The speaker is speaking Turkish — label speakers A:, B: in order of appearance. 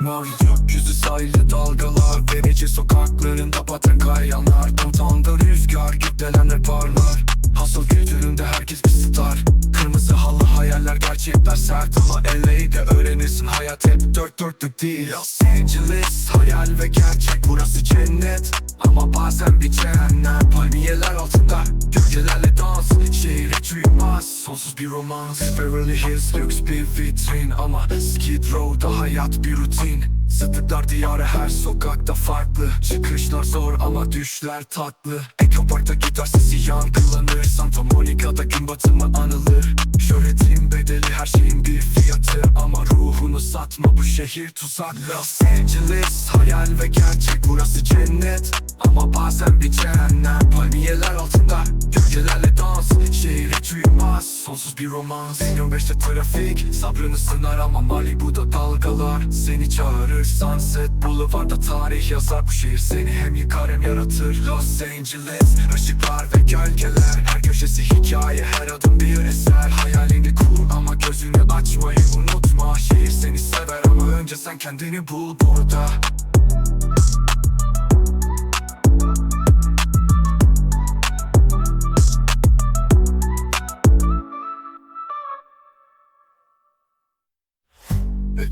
A: Mavi gökyüzü sahilde dalgalar Venece sokaklarında batan kayanlar Downtown'da rüzgar gökdelenler parlar. Hasıl kültüründe herkes bir star. Kırmızı halı hayaller gerçekler sert Ama LA'de öğrenirsin hayat hep dört dörtlük değil. Los Angeles hayal ve gerçek burası cennet. Ama bazen bir cehennem Palmiyeler altında gölgelerle sonsuz bir romans Beverly Hills lüks bir vitrin Ama Skid Row'da hayat bir rutin. Sıtıklar diyarı her sokakta farklı. Çıkışlar zor ama düşler tatlı. Echo Park'ta gitar sesi yankılanır Santa Monica'da gün batımı anılır. Şöhretin bedeli her şeyin bir fiyatı Ama ruhunu satma bu şehir tuzak Los Angeles hayal ve gerçek burası cennet. Ama bazen bir cehennem bir romans 25'te trafik. Sabrını sınar ama Malibu'da dalgalar. Seni çağırır Sunset Boulevard'da tarih yazar. Bu şehir seni hem yıkar hem yaratır. Los Angeles ışıklar ve gölgeler. Her köşesi hikaye her adım bir eser. Hayalini kur ama gözünü açmayı unutma. Şehir seni sever ama önce sen kendini bul burada bitch.